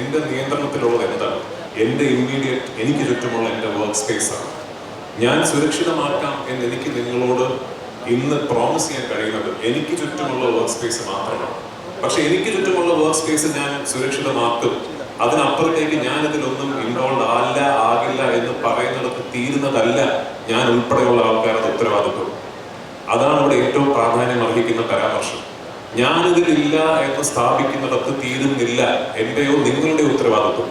എന്റെ നിയന്ത്രണത്തിലുള്ളത് എന്താണ്? എന്റെ ഇമ്മീഡിയറ്റ് എനിക്ക് ചുറ്റുമുള്ള എന്റെ വർക്ക് സ്പേസാണ് ഞാൻ സുരക്ഷിതമാക്കാം എന്ന് എനിക്ക് നിങ്ങളോട് ഇന്ന് പ്രോമിസ് ചെയ്യാൻ കഴിയുന്നത് എനിക്ക് ചുറ്റുമുള്ള വർക്ക് സ്പേസ് മാത്രമാണ്. പക്ഷെ എനിക്ക് ചുറ്റുമുള്ള വർക്ക് സ്പേസ് ഞാൻ സുരക്ഷിതമാക്കും. അതിനപ്പുറത്തേക്ക് ഞാൻ ഇതിലൊന്നും ഇൻവോൾവ് അല്ല ആകില്ല എന്ന് പറയുന്നിടത്ത് തീരുന്നതല്ല ഞാൻ ഉൾപ്പെടെയുള്ള ആൾക്കാരുടെ ഉത്തരവാദിത്വം. അതാണ് ഇവിടെ ഏറ്റവും പ്രാധാന്യം അർഹിക്കുന്ന പരാമർശം. ഞാനിതിലില്ല എന്ന് സ്ഥാപിക്കുന്നിടത്ത് തീരുന്നില്ല എന്റെയോ നിങ്ങളുടെ ഉത്തരവാദിത്വം.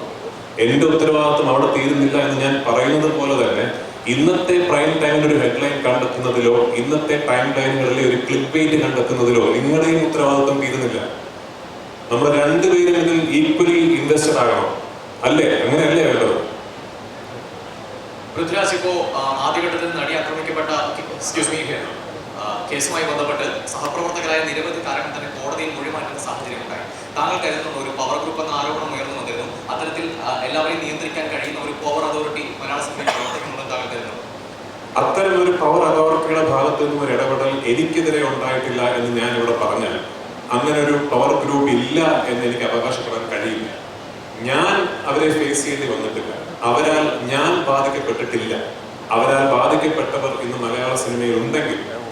എന്റെ ഉത്തരവാദിത്വം അവിടെ തീരുന്നില്ല എന്ന് ഞാൻ പറയുന്നത് പോലെ തന്നെ ഇന്നത്തെ പ്രൈം ടൈമിൽ ഒരു ഹെഡ്ലൈൻ കണ്ടെത്തുന്നതിലോ ഇന്നത്തെ ടൈം ലൈനുകളിലെ ഒരു ക്ലിക്ക് വെയിറ്റ് കണ്ടെത്തുന്നതിലോ നിങ്ങളുടെയും ഉത്തരവാദിത്വം തീരുന്നില്ല. നമ്മൾ രണ്ടുപേരും ഇതിൽ ഈക്വലി ഇൻവെസ്റ്റഡ് ആകണം. അല്ലേ? അങ്ങനെയല്ലേ വേണ്ടത്? പൃഥ്വിരാജ് ഇപ്പോ ആദ്യഘട്ടത്തിൽ നടി ആക്രമിക്കപ്പെട്ട എക്സ്ക്യൂസ് മീ കേസുമായി ബന്ധപ്പെട്ട് സഹപ്രവർത്തകരായ നിരവധി താരങ്ങൾ തന്നെ കോടതിയിൽ മൊഴി മാറ്റുന്ന സാഹചര്യം ഉണ്ടായി. താങ്കൾ കരുതുന്ന ഒരു പവർ ഗ്രൂപ്പ് എന്ന ആരോപണം ഉയർന്നു വന്നിരുന്നു. അത്തരത്തിൽ എല്ലാവരെയും നിയന്ത്രിക്കാൻ കഴിയുന്ന ഒരു പവർ അതോറിറ്റി മലയാള സിനിമയിൽ അത്തരം ഒരു പവർ അതോറിറ്റിയുടെ ഭാഗത്തു നിന്നും ഒരു ഇടപെടൽ എനിക്കെതിരെ ഉണ്ടായിട്ടില്ല എന്ന് ഞാൻ ഇവിടെ പറഞ്ഞാൽ അങ്ങനെ ഒരു പവർ ഗ്രൂപ്പ് ഇല്ല എന്ന് എനിക്ക് അവകാശപ്പെടാൻ കഴിയില്ല. ഞാൻ അവരെ ഫേസ് ചെയ്യേണ്ടി വന്നിട്ടില്ല. അവരാൽ ഞാൻ ബാധിക്കപ്പെട്ടിട്ടില്ല. അവരാൽ ബാധിക്കപ്പെട്ടവർ ഇന്ന് മലയാള സിനിമയിൽ ഉണ്ടെങ്കിൽ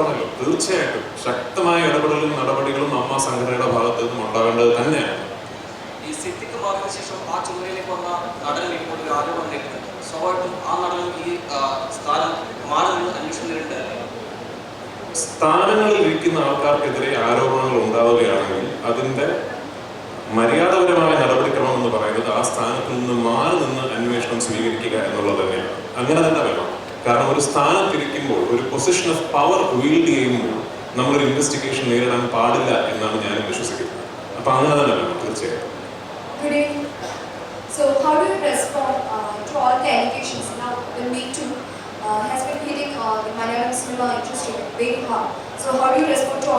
പറഞ്ഞല്ലോ തീർച്ചയായിട്ടും. ശക്തമായ ഇടപെടലും നടപടികളും അമ്മ സംഘടനയുടെ ഭാഗത്ത് നിന്നും ഉണ്ടാകേണ്ടത് തന്നെയാണ്. ഈ സിദ്ധിക്ക് മാറിയതിനു ശേഷം ആ ചുമതലയിലേക്ക് വന്ന നടനിൽ ഇപ്പോൾ ഒരു ആരോപണം നേരിടുന്നുണ്ട് സ്വാഭാവികമായിട്ടും ആ നടൻ ഈ സ്ഥാനം മാറി നിന്ന് അന്വേഷണം സ്ഥാനങ്ങളിൽ ഇരിക്കുന്ന ആൾക്കാർക്കെതിരെ ആരോപണങ്ങൾ ഉണ്ടാവുകയാണെങ്കിൽ അതിന്റെ മര്യാദപരമായ നടപടിക്രമം എന്ന് പറയുന്നത് ആ സ്ഥാനത്ത് നിന്ന് മാറി നിന്ന് അന്വേഷണം സ്വീകരിക്കുക എന്നുള്ളത് തന്നെയാണ്. അങ്ങനെ തന്നെ കാരണം ഒരു സ്ഥാനം തിരിക്കുമ്പോൾ ഒരു പൊസിഷൻ ഓഫ് പവർ വീൽഡ് ചെയ്യുമ്പോൾ നമ്മളൊരു ഇൻവെസ്റ്റിഗേഷൻ നേരിടാൻ പാടില്ല എന്നാണ് ഞാൻ വിശ്വസിക്കുന്നത് അപ്പൊ അങ്ങനെ തന്നെ വേണം തീർച്ചയായും Uh, has been hitting uh, the Malayalam cinema industry very hard. So, how do you respond to all?